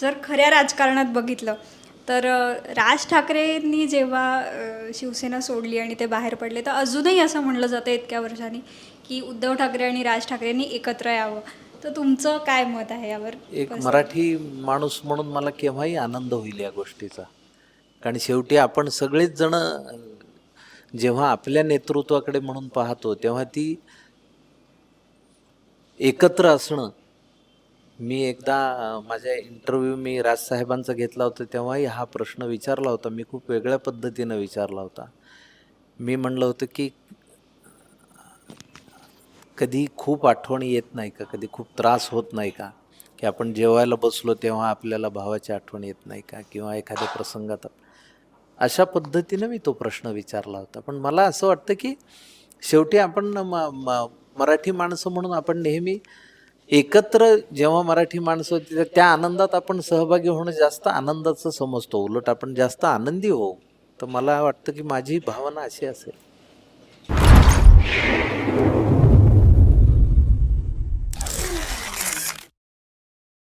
जर खऱ्या राजकारणात बघितलं तर राज ठाकरेंनी जेव्हा शिवसेना सोडली आणि ते बाहेर पडले तर अजूनही असं म्हणलं जातं इतक्या वर्षांनी की उद्धव ठाकरे आणि राज ठाकरेंनी एकत्र यावं. तर तुमचं काय मत आहे यावर? एक मराठी माणूस म्हणून मला केव्हाही आनंद होईल या गोष्टीचा. कारण शेवटी आपण सगळेच जण जेव्हा आपल्या नेतृत्वाकडे म्हणून पाहतो तेव्हा ती एकत्र असणं मी एकदा माझ्या इंटरव्ह्यू मी राजसाहेबांचा घेतला होता तेव्हाही हा प्रश्न विचारला होता. मी खूप वेगळ्या पद्धतीनं विचारला होता. मी म्हणलं होतं की कधी खूप आठवणी येत नाही का? कधी खूप त्रास होत नाही का? की आपण जेवायला बसलो तेव्हा आपल्याला भावाची आठवण येत नाही का? किंवा एखाद्या प्रसंगात अशा पद्धतीनं मी तो प्रश्न विचारला होता. पण मला असं वाटतं की शेवटी आपण म- म- मराठी माणसं म्हणून आपण नेहमी एकत्र जेव्हा मराठी माणसं होती तर त्या आनंदात आपण सहभागी होणं जास्त आनंदाचं समजतो. उलट आपण जास्त आनंदी होऊ. तर मला वाटतं की माझी भावना अशी असेल.